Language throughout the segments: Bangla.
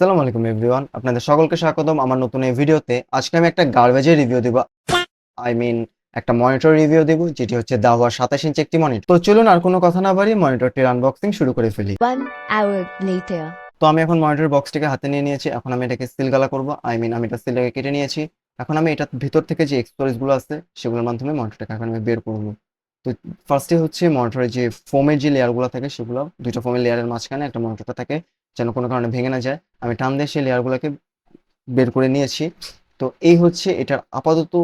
আসসালামু আলাইকুম এভরিওয়ান আপনাদের সকলকে স্বাগতম আমার নতুন এই ভিডিওতে। আজকে আমি একটা গার্বেজের রিভিউ দেব। আই মিন একটা মনিটর রিভিউ দেব যেটি হচ্ছে দাওয়া সাতাশ ইঞ্চি একটি মনিটর তো চলুন আর কোনো কথা না বাড়িয়ে মনিটরটির আনবক্সিং শুরু করে ফেলি। One hour later. তো আমি এখন মনিটর বক্সটিকে হাতে নিয়ে নিয়েছি। এখন আমি এটাকে সিলগালা করব। আই মিন আমি এটা সিলটাকে কেটে নিয়েছি। এখন আমি এটার ভিতর থেকে যে এক্সপ্লোরেজগুলো আছে সেগুলোর মাধ্যমে মনিটরটাকে এখন আমি বের করব। তো ফার্স্টে হচ্ছে মনিটরের যে ফোমের যে লেয়ারগুলো থাকে সেগুলো দুইটা ফোমের লেয়ারের মাঝখানে একটা মনিটরটা থাকে। যেন কোনো কারণে ভেঙে না যায়। আমি টান দিয়ে সেই লেয়ারগুলোকে বের করে নিয়েছি। তো এই হচ্ছে এটার আপাতত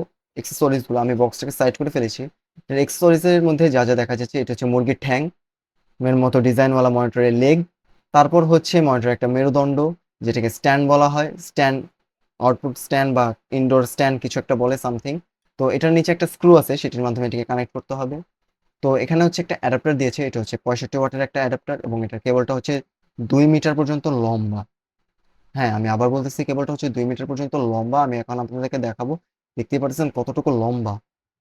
এক্সেসরিজগুলো আমি বক্সটাকে সাইড করে ফেলেছি। এর এক্সেসরিজের মধ্যে যা যা দেখা যাচ্ছে, এটা হচ্ছে মুরগির ঠ্যাং, এর মতো ডিজাইনওয়ালা মনিটরের লেগ তারপর হচ্ছে মনিটর একটা মেরুদণ্ড, যেটাকে স্ট্যান্ড বলা হয়। স্ট্যান্ড আউটপুট স্ট্যান্ড বা ইনডোর স্ট্যান্ড কিছু একটা বলে সামথিং তো এটার নিচে একটা স্ক্রু আছে, সেটির মাধ্যমে এটাকে কানেক্ট করতে হবে। তো এখানে হচ্ছে একটা অ্যাডাপ্টার দিয়েছে। এটা হচ্ছে পঁয়ষট্টি ওয়াটের একটা অ্যাডাপ্টার এবং এটার কেবলটা হচ্ছে দুই মিটার পর্যন্ত লম্বা। হ্যাঁ আমি আবার বলতেছি কেবলটা হচ্ছে দুই মিটার পর্যন্ত লম্বা। আমি এখন আপনাদেরকে দেখাবো, দেখতেই পাচ্ছেন কতটুকু লম্বা।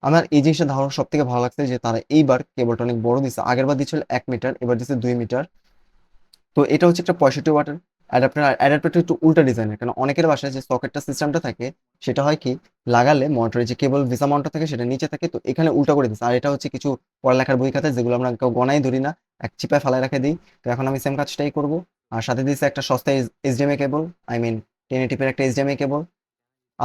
আমার এই জিনিসটা ধারণা সব থেকে ভালো লাগছে যে তারা এইবার কেবলটা অনেক বড় দিচ্ছে আগের বার দিচ্ছিল এক মিটার, এবার দিচ্ছে দুই মিটার। তো এটা হচ্ছে একটা পঁয়ষট্টি ওয়াটের অ্যাডাপ্টার অ্যাডাপ্টারটা একটু উল্টা ডিজাইনের কারণ অনেকের বাসায় যে সকেটটা সিস্টেমটা থাকে সেটা হয় কি, লাগালে মোটরের যে কেবল ভিসা মাউন্টটা থাকে সেটা নিচে থাকে, তো এখানে উল্টা করে দিচ্ছে। আর এটা হচ্ছে কিছু পড়ালেখার বই খাতা যেগুলো আমরা কেউ গনাই ধরি না, এক চিপায় ফালাই রেখে দিই। তো এখন আমি সেম কাজটাই করব। আর সাথে দিয়েছে একটা সস্তা HDMI cable I mean ten এটিপির একটা এইচডিএমআই কেবল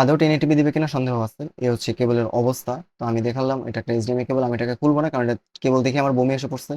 আদৌ টেন এটিপি দিবে কিনা সন্দেহ আছে, এ হচ্ছে কেবলের অবস্থা। তো আমি দেখালাম, এটা একটা এইচডিএমআই কেবল আমি এটাকে খুলবো না, কারণ এটা কেবল দেখে আমার বমি এসে পড়ছে।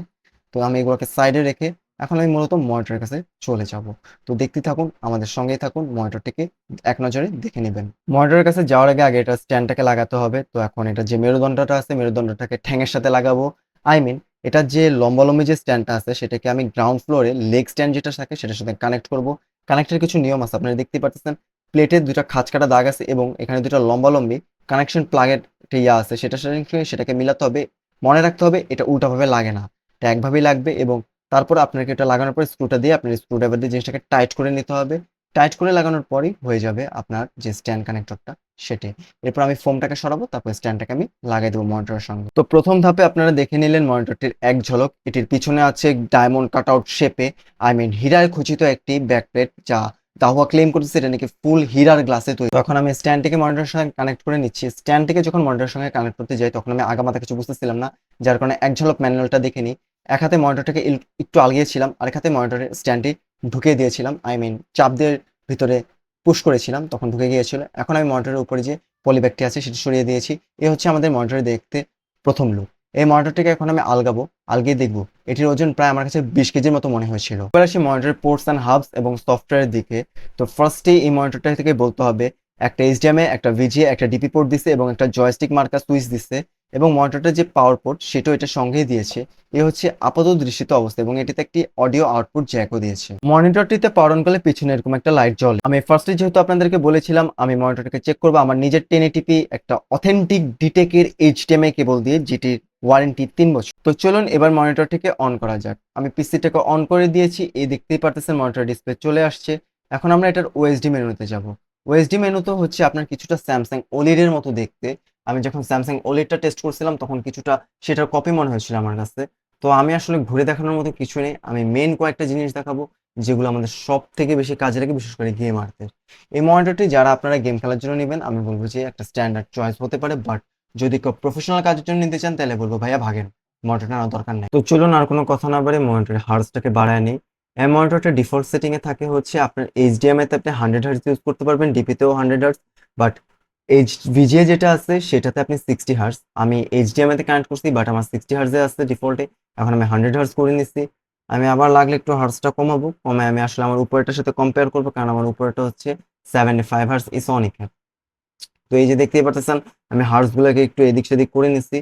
তো আমি এগুলোকে সাইডে রেখে এখন আমি মূলত মনিটরের কাছে চলে যাব। তো দেখতে থাকুন, আমাদের সঙ্গেই থাকুন মনিটরটিকে এক নজরে দেখে নেবেন। মনিটরের কাছে যাওয়ার আগে আগে এটা স্ট্যান্ডটাকে লাগাতে হবে। তো এখন এটা যে মেরুদণ্ডটা আছে, মেরুদণ্ডটাকে ঠ্যাঙের সাথে লাগাবো। আই মিন এটা যে লম্বালম্বি যে স্ট্যান্ডটা আছে, সেটাকে আমি গ্রাউন্ড ফ্লোরে লেগ স্ট্যান্ড যেটা থাকে, সেটার সাথে কানেক্ট করব। কানেক্টের কিছু নিয়ম আছে, আপনারা দেখতে পাচ্ছেন প্লেটে দুটা খাঁজ কাটা দাগ আছে এবং এখানে দুটা লম্বালম্বি কানেকশন প্লাগের ইয়া আছে, সেটার সাথে সেটাকে মিলাতে হবে। মনে রাখতে হবে, এটা উল্টাভাবে লাগে না। এটা একভাবেই লাগবে এবং তারপর আপনাকে এটা লাগানোর পর স্ক্রুটা দিয়ে আপনার স্ক্রু ড্রাইভার দিয়ে জিনিসটাকে টাইট করে নিতে হবে। টাইট করে লাগানোর পরই হয়ে যাবে আপনার যে স্ট্যান্ড কানেক্টরটা সেটি। এরপর আমি ফোমটাকে সরাবো, তারপর স্ট্যান্ডটাকে আমি লাগাই দেবো মনিটরের সঙ্গে। তো প্রথম ধাপে আপনারা দেখে নিলেন মনিটরটির এক ঝলক। এটির পিছনে আছে ডায়মন্ড কাট আউট শেপে আই মিন হীরায় খচিত একটি ব্যাক ব্যাকপ্লেট যা দাহুয়া ক্লেম করতেছে এটা নাকি ফুল হিরার গ্লাসে তৈরি। তখন আমি স্ট্যান্ডটিকে মনিটরের সঙ্গে কানেক্ট করে নিচ্ছি। স্ট্যান্ডটিকে যখন মনিটরের সঙ্গে কানেক্ট করতে যাই, তখন আমি আগামাথা কিছু বুঝতেছিলাম না। যার কারণে এক ঝলক ম্যানুয়ালটা দেখে নিই। এক হাতে মনিটরটাকে একটু আলগিয়েছিলাম আরেক হাতে মনিটরের স্ট্যান্ডটি ঢুকিয়ে দিয়েছিলাম। আই মিন চাপ দিয়ে ভিতরে পুশ করেছিলাম, তখন ঢুকে গিয়েছিল। এখন আমি মনিটরের উপরে যে পলিব্যাগটি আছে সেটি সরিয়ে দিয়েছি। এ হচ্ছে আমাদের মনিটরে দেখতে প্রথম লুক এই মনিটরটিকে এখন আমি আলগাবো, আলগিয়ে দেখব। এটির ওজন প্রায় আমার কাছে বিশ কেজির মতো মনে হয়েছিল। এবার আসি মনিটরের পোর্টস অ্যান্ড হাবস এবং সফটওয়্যারের দিকে। তো ফার্স্টেই এই মনিটরটা থেকে বলতে হবে, একটা এইচডিএমএ একটা ভিজিএ একটা ডিপি পোর্ট দিছে এবং একটা জয়স্টিক মার্কার সুইচ দিছে। এবং মনিটরটার যে পাওয়ার পোর্ট সেটাও এটা সঙ্গেই দিয়েছে। এ হচ্ছে আপাতত দৃশ্যিত অবস্থা এবং এটিতে একটি অডিও আউটপুট জ্যাকও দিয়েছে। মনিটরটিতে পাওয়ার অন করলে পিছনে এরকম একটা লাইট জ্বলে। আমি ফার্স্টে যেহেতু আপনাদেরকে বলেছিলাম, আমি মনিটরটাকে চেক করব। আমার নিজের টেন এটিপি একটা অথেন্টিক ডিটেকের এইচডিএমআই কেবল দিয়ে, যেটির ওয়ারেন্টি তিন বছর। তো চলুন এবার মনিটরটিকে অন করা যাক। আমি পিসিটাকে অন করে দিয়েছি। এই দেখতেই পারতেছেন মনিটর ডিসপ্লে চলে আসছে। এখন আমরা এটার ওএসডি মেনুতে যাব। ওএসডি মেনু তো হচ্ছে আপনার কিছুটা স্যামসাং ওলিডের মতো দেখতে। আমি যখন স্যামসাং ওলিডটা টেস্ট করছিলাম, তখন কিছুটা সেটার কপি মনে হয়েছিল আমার কাছে। তো আমি আসলে ঘুরে দেখানোর মতো কিছু নেই। আমি মেন কয়েকটা জিনিস দেখাবো, যেগুলো আমাদের সব থেকে বেশি কাজে লাগে, বিশেষ করে গেম আর্টের এই মনিটরটি যারা আপনারা গেম খেলার জন্য নেবেন, আমি বলব যে একটা স্ট্যান্ডার্ড চয়েস হতে পারে বাট যদি কেউ প্রফেশনাল কাজের জন্য নিতে চান, তাহলে বলব, ভাইয়া, ভাগেন মনিটরটা নেওয়ার দরকার নেই। তো চলুন আর কোনো কথা না বাড়ে মনিটরের হার্সটাকে বাড়ায় নিই। এই মনিটরটা ডিফল্ট সেটিং এ থাকে হচ্ছে, আপনার এইচডিএমআই তে আপনি হান্ড্রেড হার্স ইউজ করতে পারবেন ডিপিতেও hundred hertz but H VGA যেটা আছে, সেটাতে আপনি সিক্সটি হার্স আমি এইচডিএমআই তে কানেক্ট করছি বাট আমার সিক্সটি হার্সে আছে ডিফল্টে এখন আমি হান্ড্রেড হার্স করে নিচ্ছি। আমি আবার লাগলে একটু হার্সটা কমাবো কমে আমি আসলে আমার উপরেটার সাথে কম্পেয়ার করব, কারণ আমার উপরেটা হচ্ছে সেভেন্টি ফাইভ হার্স ইসনিকের তো এই যে দেখতেই পাচ্ছেন আমি হার্সগুলোকে একটু এদিক সেদিক করে নিচ্ছি।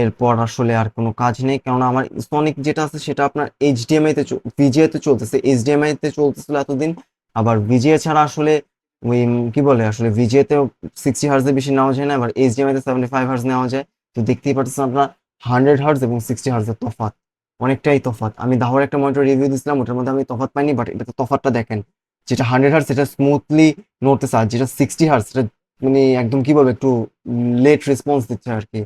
এরপর আসলে আর কোনো কাজ নেই, কারণ আমার সনিক যেটা আছে, সেটা আপনার এইচডিএমআই তে ভিজিএ তে চলতেছে এইচডিএমআই তে চলতেছিল এতদিন, আবার ভিজিএ ছাড়া আসলে ওই কি বলে আসলে ভিজিএ তেও সিক্সটি হার্স বেশি নেওয়া যায় না আবার এইচডিএমআই তে সেভেন্টি ফাইভ হার্স নেওয়া যায়। তো দেখতেই পাচ্ছেন আপনার হান্ড্রেড হার্স এবং সিক্সটি হার্সের তফাৎ, অনেকটাই তফাৎ। আমি দাহর একটা মনিটর রিভিউ দিয়েছিলাম ওটার মধ্যে আমি তফাৎ পাইনি বাট এটাতে তফাৎটা দেখেন। যেটা হান্ড্রেড হার্স সেটা স্মুথলি নড়তেছে আর যেটা সিক্সটি হার্স সেটা মানে একদম কি বলব, একটু লেট রেসপন্স দিচ্ছে আর কি।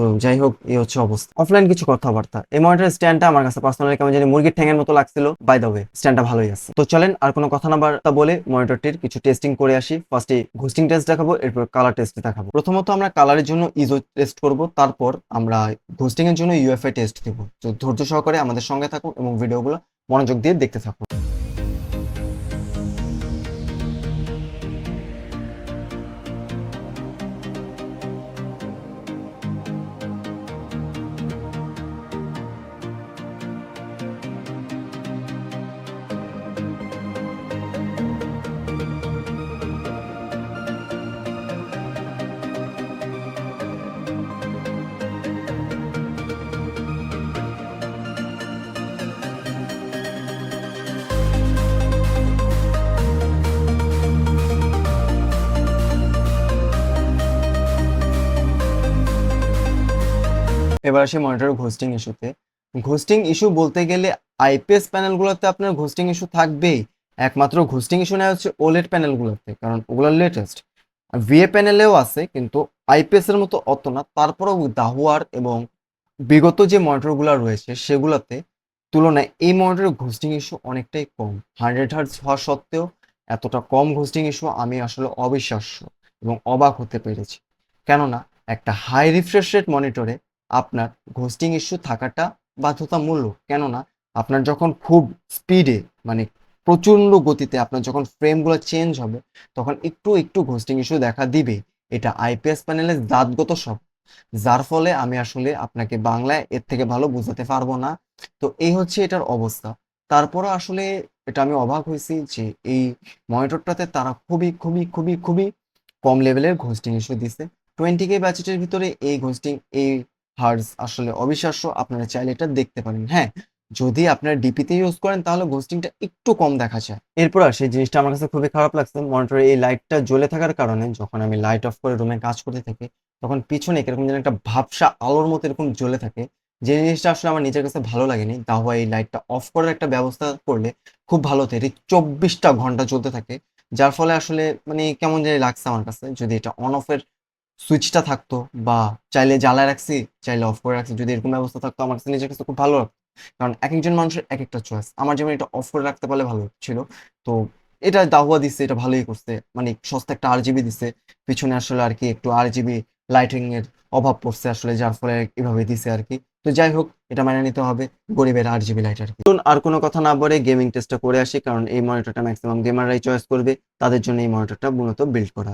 তো যাই হোক, এই হচ্ছে অবস্থা। অফলাইন কিছু কথাবার্তা। এই মনিটরের স্ট্যান্ডটা আমার কাছে পার্সোনালি কেমন জানি মুরগির ঠ্যাঙের মতো লাগছিল। বাই দ্য ওয়ে স্ট্যান্ডটা ভালোই আছে। তো চলেন আর কোনো কথা না বার্তা বলে মনিটরটির কিছু টেস্টিং করে আসি। ফার্স্টে ঘোস্টিং টেস্ট দেখাবো, এরপর কালার টেস্ট দেখাবো। প্রথমত আমরা কালারের জন্য ইজো টেস্ট করব, তারপর আমরা ঘোস্টিং এর জন্য ইউএফআই টেস্ট দিব তো ধৈর্য সহকারে আমাদের সঙ্গে থাকুন এবং ভিডিওগুলো মনোযোগ দিয়ে দেখতে থাকুন। এবার আসি মনিটরের ঘোস্টিং ইস্যুতে ঘোস্টিং ইস্যু বলতে গেলে আইপিএস প্যানেলগুলোতে আপনার ঘোস্টিং ইস্যু থাকবেই। একমাত্র ঘোস্টিং ইস্যু নেওয়া হচ্ছে ওলেট প্যানেলগুলোতে কারণ ওগুলো লেটেস্ট ভিএ প্যানেলেও আছে, কিন্তু আইপিএস এর মতো অত না। তারপরেও দাহুয়ার এবং বিগত যে মনিটরগুলো রয়েছে, সেগুলোতে তুলনায় এই মনিটরের ঘোস্টিং ইস্যু অনেকটাই কম। হান্ড্রেড হার্টস হওয়া সত্ত্বেও এতটা কম ঘোস্টিং ইস্যু আমি আসলে অবিশ্বাস্য এবং অবাক হতে পেরেছি। কেননা, একটা হাই রিফ্রেশ রেট মনিটরে আপনার ঘোস্টিং ইস্যু থাকাটা বাধ্যতামূলক। কেননা আপনার যখন খুব স্পিডে মানে প্রচণ্ড গতিতে আপনার যখন ফ্রেমগুলো চেঞ্জ হবে, তখন একটু একটু ঘোস্টিং ইস্যু দেখা দিবে। এটা আইপিএস প্যানেলের জাতগত সব। যার ফলে আমি আসলে আপনাকে বাংলায় এর থেকে ভালো বোঝাতে পারব না। তো এই হচ্ছে এটার অবস্থা। তারপরও আসলে এটা আমি অবাক হয়েছি যে এই মনিটরটাতে তারা খুবই খুবই খুবই খুবই কম লেভেলের ঘোস্টিং ইস্যু দিছে। টোয়েন্টি কে ব্যাচেটের ভিতরে এই ঘোস্টিং এই হার্স আসলে অবিশ্বাস্য, আপনারা চাইলে এটা দেখতে পারেন। হ্যাঁ যদি আপনারা ডিপিতে ইউজ করেন, তাহলে ঘোস্টিংটা একটু কম দেখা যায়। এরপর আর সেই জিনিসটা আমার কাছে খুবই খারাপ লাগছে। মনিটরে, এই লাইটটা জ্বলে থাকার কারণে যখন আমি লাইট অফ করে রুমে কাজ করতে থাকি, তখন পিছনে কীরকম যেন একটা ভাবসা আলোর মতো এরকম জ্বলে থাকে। যে জিনিসটা আসলে আমার নিজের কাছে ভালো লাগেনি তাহলে এই লাইটটা অফ করার একটা ব্যবস্থা করলে খুব ভালো হতো। এটি চব্বিশটা ঘণ্টা চলতে থাকে। যার ফলে আসলে মানে কেমন জানি লাগছে আমার কাছে, যদি এটা অন অফের সুইচটা থাকতো বা চাইলে জ্বালায় রাখছি, চাইলে অফ করে রাখছি, যদি এরকম ব্যবস্থা থাকতো আমার কাছে নিজের কাছে খুব ভালো লাগতো। কারণ এক একজন মানুষের এক একটা চয়েস আমার যেমন এটা অফ করে রাখতে পারলে ভালো ছিল। তো এটা দাহুয়া দিচ্ছে এটা ভালোই করছে। মানে সস্তা একটা আর জিবি দিছে। পিছনে আসলে আর কি একটু আর জিবি লাইটিং এর অভাব পড়ছে আসলে, যার ফলে এভাবে দিছে আর কি। তো যাই হোক, এটা মেনে নিতে হবে গরিবের আর জিবি লাইট আর কি। আর কোনো কথা না বলে গেমিং টেস্টটা করে আসি, কারণ এই মনিটরটা ম্যাক্সিমাম গেমাররাই চয়েস করবে। তাদের জন্য এই মনিটরটা মূলত বিল্ড করা।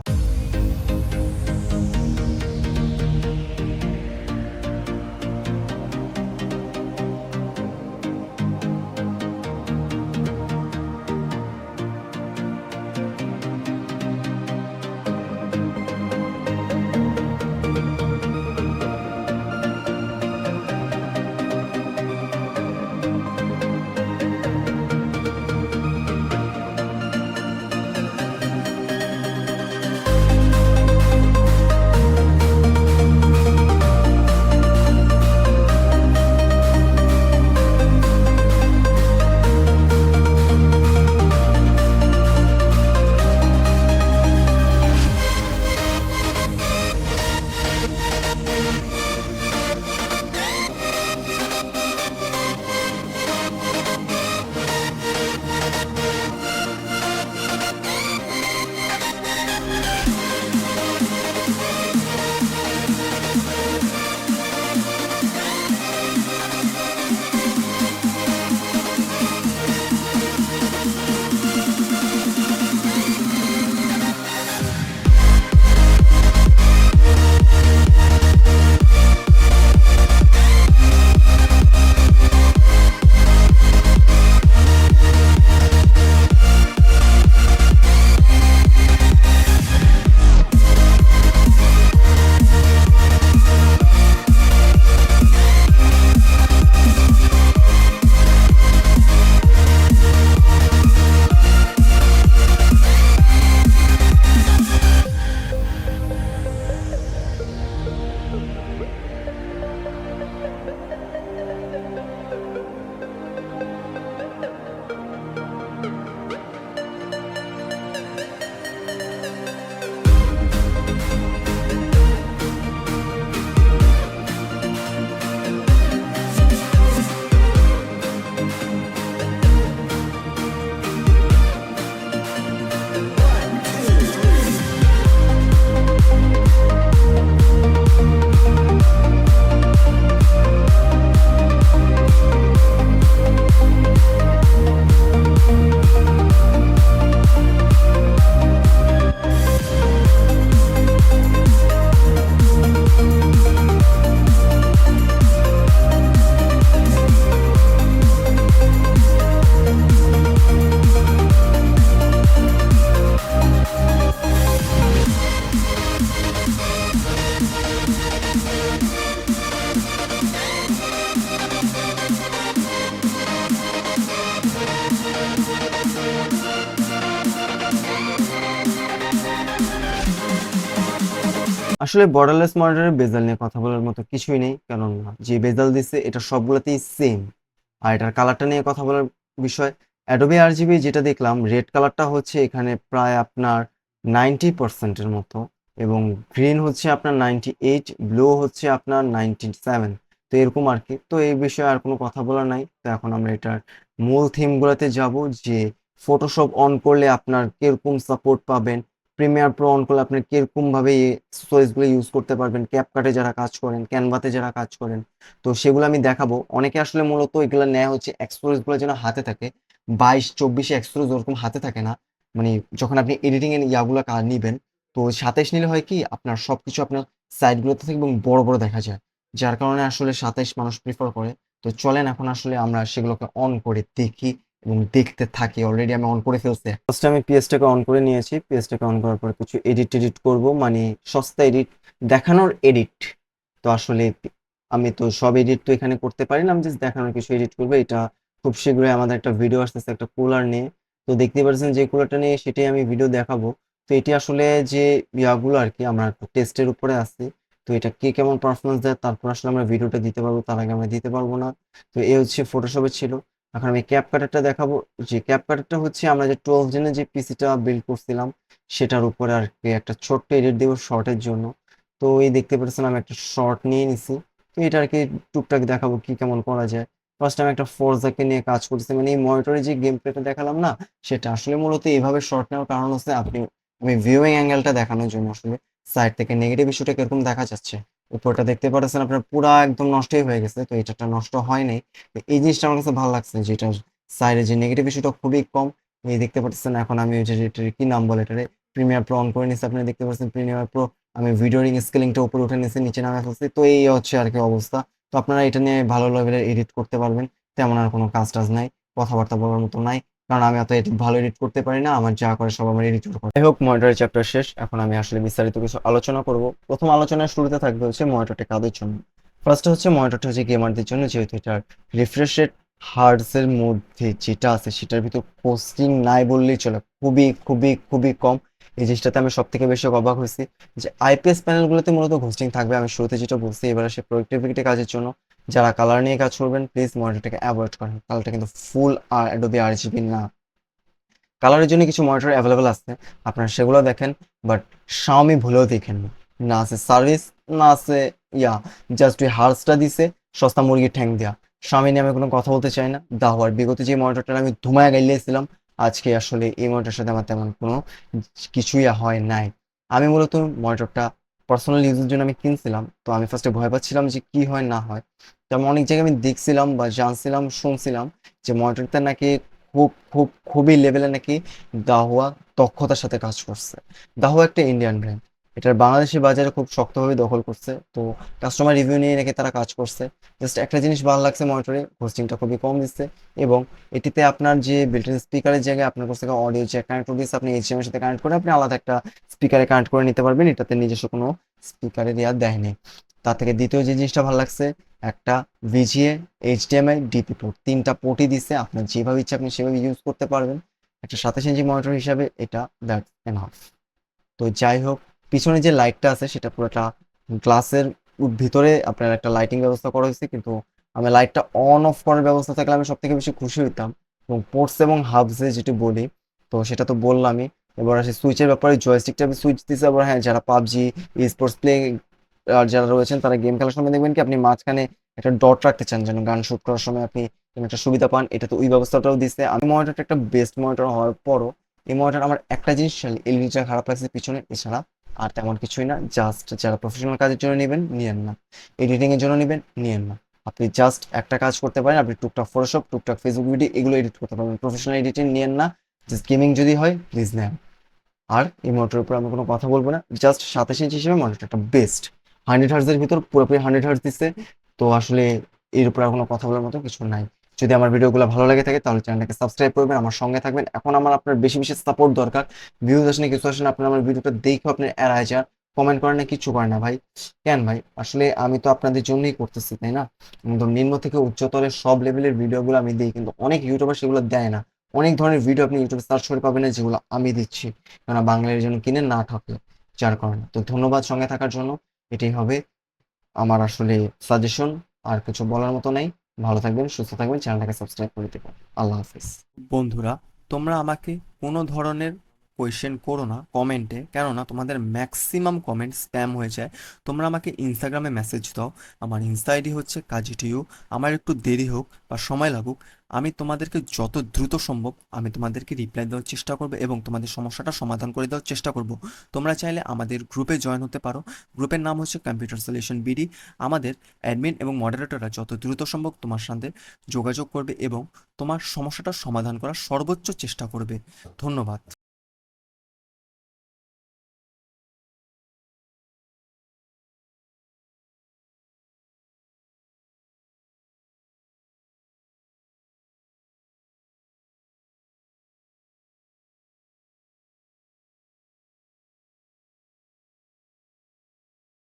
আসলে বর্ডারলেস মনিটরের বেজাল নিয়ে কথা বলার মতো কিছুই নেই, কারণ যে বেজাল দিচ্ছে এটা সবগুলোতেই সেম আর এটার কালারটা নিয়ে কথা বলার বিষয় অ্যাডোবি আরজিবি যেটা দেখলাম রেড কালারটা হচ্ছে এখানে প্রায় আপনার নাইনটি পার্সেন্টের মতো এবং গ্রিন হচ্ছে আপনার নাইনটি এইট ব্লু হচ্ছে আপনার নাইনটি সেভেন তো এরকম আর কি। তো এই বিষয়ে আর কোনো কথা বলার নাই। তো এখন আমরা এটার মূল থিমগুলোতে যাব যে ফটোশপ অন করলে আপনার কীরকম সাপোর্ট পাবেন প্রিমিয়ার প্রো অন করলে আপনি কীরকম ভাবে গুলো ইউজ করতে পারবেন ক্যাপকাটে যারা কাজ করেন ক্যানভাতে যারা কাজ করেন, তো সেগুলো আমি দেখাবো। অনেকে আসলে মূলত এগুলো নেওয়া হচ্ছে এক্সপ্লোরেসগুলো যেন হাতে থাকে, বাইশ, চব্বিশে এক্সপ্লোরেস ওরকম হাতে থাকে না মানে যখন আপনি এডিটিং এর ইয়াগুলো নিবেন, তো সাতাইশ নিলে হয় কি আপনার সবকিছু আপনার সাইডগুলোতে থাকে এবং বড় বড় দেখা যায়। যার কারণে আসলে সাতাইশ মানুষ প্রিফার করে। তো চলেন এখন আসলে আমরা সেগুলোকে অন করে দেখি। এবং দেখতে থাকি অলরেডি আমি অন করে ফেলছি। ফার্স্ট আমি পিএসটাকে অন করে নিয়েছি। পিএসটাকে অন করার পর কিছু এডিট এডিট করব মানে সস্তা এডিট দেখানোর এডিট তো আসলে আমি তো সব এডিট তো এখানে করতে পারি না, আমি জাস্ট দেখানোর কিছু এডিট করব। এটা খুব শীঘ্রই আমাদের একটা ভিডিও আসতেছে, একটা কুলার নিয়ে। তো দেখতে পাচ্ছেন যে কুলারটা নিয়ে সেটাই আমি ভিডিও দেখাবো। তো এটি আসলে যে ইয়াগুলো আর কি, আমরা টেস্টের উপরে আছি। তো এটা কে কেমন পারফরমেন্স দেয়, তারপর আসলে আমরা ভিডিওটা দিতে পারব, তার আগে আমরা দিতে পারব না। তো এই হচ্ছে ফটোশপে ছিল। এখন আমি ক্যাপ কাটারটা দেখাবো। যে ক্যাপ কাটারটা হচ্ছে আমরা যে টুয়েলভ জেনে যে পিসিটা বিল্ড করছিলাম, সেটার উপরে আর কি একটা ছোট্ট এডিট দেবো শর্টের জন্য। তো এই দেখতে পাচ্ছেন আমি একটা শর্ট নিয়ে নিছি। তো এটা আর কি টুকটাক দেখাবো কি কেমন করা যায়। ফার্স্ট আমি একটা ফোরজাকে নিয়ে কাজ করছি মানে এই মনিটরে যে গেম প্লেটা দেখালাম না, সেটা আসলে মূলত এইভাবে শর্ট নেওয়ার কারণ হচ্ছে আপনি, আমি ভিউইং অ্যাঙ্গেলটা দেখানোর জন্য আসলে। সাইড থেকে নেগেটিভ ইস্যুটা কীরকম দেখা যাচ্ছে? উপরটা দেখতে পাচ্ছেন আপনার পুরা একদম নষ্টই হয়ে গেছে, তো এটা নষ্ট হয় নাই। তো এই জিনিসটা আমার কাছে ভালো লাগছে যে যেটা সাইডে যে নেগেটিভ ইস্যুটা খুবই কম। এই দেখতে পাচ্ছেন এখন আমি যে এটার কি নাম বলে এটারে? প্রিমিয়ার প্রো অন করে নিচ্ছি আপনি দেখতে পাচ্ছেন প্রিমিয়ার প্রো আমি ভিডিও রিং স্কেলিংটা উপরে উঠে নিচ্ছি নিচে নামে ফেলছি, তো এই হচ্ছে আর কি অবস্থা। তো আপনারা এটা নিয়ে ভালো লেভেলের এডিট করতে পারবেন, তেমন আর কোনো কাজ টাজ নাই, কথাবার্তা বলার মতো নাই। কারণ আমি অত এডিট ভালো এডিট করতে পারি না, আমার যা করে সব আমার এডিট করে যাই হোক মনিটরের চ্যাপ্টার শেষ। এখন আমি আসলে বিস্তারিত কিছু আলোচনা করব। প্রথম আলোচনার শুরুতে থাকবে হচ্ছে মনিটরটা কাদের জন্য? ফার্স্ট হচ্ছে মনিটরটা হচ্ছে গেমারদের জন্য, যেহেতু এটার রিফ্রেশ রেট হার্টসের মধ্যে যেটা আছে, সেটার ভিতর পোস্টিং নাই বললেই চলে। খুবই খুবই খুবই কম। এই জিনিসটাতে আমি সব থেকে বেশি অবাক হয়েছি যে আইপিএস প্যানেলগুলোতে মূলত হোস্টিং থাকবে। আমি শুরুতে যেটা বলছি, এবার সে প্রোডাক্টিভিটি কাজের জন্য। যারা কালার নিয়ে কাজ করবেন প্লিজ মনিটরটাকে অ্যাভয়েড করেন। কালারটা কিন্তু ফুল আর অ্যাডোবি আরজিবি না। কালারের জন্য কিছু মনিটর অ্যাভেলেবেল আছে, আপনারা সেগুলো দেখেন বাট শাওমি ভুলেও দেখেন না। আছে সার্ভিস না আছে, ইয়া জাস্ট ওই হার্সটা দিছে, সস্তা মুরগির ঠ্যাং দেয়া। শাওমি নিয়ে আমি কোনো কথা বলতে চাই না। দাওয়ার বিগত যে মনিটরটা আমি ধুমায় গাইলেছিলাম আজকে আসলে এই মনিটরের সাথে আমার তেমন কোনো কিছুই হয় নাই। আমি মূলত মনিটরটা পার্সোনাল ইউজের জন্য আমি কিনছিলাম। তো আমি ফার্স্টে ভয় পাচ্ছিলাম যে কি হয়, না হয়। তো আমি অনেক জায়গায় আমি দেখছিলাম বা জানছিলাম, শুনছিলাম যে মনিটরটা নাকি খুব খুব, খুবই লেভেলে নাকি দাহুয়া দক্ষতার সাথে কাজ করছে। দাহুয়া একটা ইন্ডিয়ান ব্র্যান্ড এটার বাংলাদেশি বাজারে খুব শক্তভাবে দখল করছে। তো কাস্টমার রিভিউ নিয়ে রেখে তারা কাজ করছে। জাস্ট একটা জিনিস ভালো লাগছে মনিটরে হোস্টিংটা খুবই কম দিচ্ছে। এবং এটিতে আপনার যে বিল্ট স্পিকারের জায়গায় আপনার কাছ থেকে অডিও যে কানেক্ট দিচ্ছে, আপনি এইচডিএম এর সাথে কানেক্ট করে আপনি আলাদা একটা স্পিকারে কানেক্ট করে নিতে পারবেন। এটাতে নিজস্ব কোনো স্পিকারে দেওয়া দেয়নি তার থেকে দ্বিতীয় যে জিনিসটা ভালো লাগছে, একটা ভিজিএ এইচডিএমআই ডিপি পোর্ট তিনটা পোর্টই দিচ্ছে আপনার যেভাবে ইচ্ছা আপনি সেভাবে ইউজ করতে পারবেন। একটা সাতাশ ইঞ্চি মনিটর হিসাবে এটা দ্যাটস এনাফ তো যাই হোক পিছনে যে লাইটটা আছে, সেটা পুরোটা গ্লাসের ভিতরে আপনার একটা লাইটিং ব্যবস্থা করা হয়েছে। কিন্তু আমি লাইটটা অন অফ করার ব্যবস্থা থাকলে আমি সব থেকে বেশি খুশি হইতাম। এবং পোর্টস এবং হাবসে যেটি বলি, তো সেটা তো বললামই। এবার আসি সুইচের ব্যাপারে জয়স্টিকটা আমি সুইচ দিচ্ছে আবার হ্যাঁ যারা পাবজি স্পোর্টস প্লে আর যারা রয়েছেন, তারা গেম খেলার সময় দেখবেন কি, আপনি মাঝখানে একটা ডট রাখতে চান, যেন গান শুট করার সময় আপনি একটা সুবিধা পান। এটা তো ওই ব্যবস্থাটাও দিচ্ছে আমি মনিটরটা একটা বেস্ট মনিটর হওয়ার পরও, এই মনিটর আমার একটা জিনিস এলইডিটা খারাপ লাগছে পিছনে। এছাড়া আর তেমন কিছুই না। জাস্ট যারা প্রফেশনাল কাজের জন্য নেবেন, নিয়েন না। এডিটিং এর জন্য নেবেন, নিয়েন না। আপনি জাস্ট একটা কাজ করতে পারেন, আপনি টুকটাক ফটোশপ টুকটাক ফেসবুক ভিডিও এগুলো এডিট করতে পারবেন। প্রফেশনাল এডিটিং নিয়েন না জাস্ট গেমিং যদি হয় প্লিজ নেন। আর এই মনিটরের উপর আমি কোনো কথা বলব না জাস্ট সাতাশ ইঞ্চি হিসেবে মনিটরটা বেস্ট হান্ড্রেড হার্টসের ভিতর পুরোপুরি হান্ড্রেড হার্টস দিচ্ছে, তো আসলে এর উপর আর কোনো কথা বলার মতো কিছু নাই। যদি আমার ভিডিওগুলো ভালো লাগে থাকে, তাহলে চ্যানেলটাকে সাবস্ক্রাইব করবেন, আমার সঙ্গে থাকবেন। এখন আমার আপনার বেশি বেশি সাপোর্ট দরকার। ভিউজ আসলে কিছু আসলে আপনার আমার ভিডিওটা দেখে আপনি এড়ায় যান। কমেন্ট করেন না, কিছু করেন না ভাই। কেন ভাই? আসলে আমি তো আপনাদের জন্যই করতেছি, তাই না? একদম নিম্ন থেকে উচ্চতরের সব লেভেলের ভিডিওগুলো আমি দিই, কিন্তু অনেক ইউটিউবার সেগুলো দেয় না। অনেক ধরনের ভিডিও আপনি ইউটিউবে সার্চ করে পাবেন না, যেগুলো আমি দিচ্ছি। কারণ বাংলার জন্য কিনে না ঠকে যার কারণে। তো ধন্যবাদ সঙ্গে থাকার জন্য। এটাই হবে আমার আসলে সাজেশন আর কিছু বলার মতো নাই। ভালো থাকবেন, সুস্থ থাকবেন, চ্যানেলটাকে সাবস্ক্রাইব করে দেবেন। আল্লাহ হাফিজ। বন্ধুরা, তোমরা আমাকে কোনো ধরনের কোয়েশ্চেন করো না কমেন্টে কেননা তোমাদের ম্যাক্সিমাম কমেন্ট স্প্যাম হয়ে যায়। তোমরা আমাকে ইনস্টাগ্রামে মেসেজ দাও। আমার ইনস্টা আইডি হচ্ছে কাজি টিউ। আমার একটু দেরি হোক বা সময় লাগুক, আমি তোমাদেরকে যত দ্রুত সম্ভব, আমি তোমাদেরকে রিপ্লাই দেওয়ার চেষ্টা করব এবং তোমাদের সমস্যাটা সমাধান করে দেওয়ার চেষ্টা করব। তোমরা চাইলে আমাদের গ্রুপে জয়েন হতে পারো। গ্রুপের নাম হচ্ছে কম্পিউটার সলিউশন বিডি আমাদের অ্যাডমিন এবং মডারেটররা যত দ্রুত সম্ভব তোমার সাথে যোগাযোগ করবে এবং তোমার সমস্যাটার সমাধান করার সর্বোচ্চ চেষ্টা করবে। ধন্যবাদ।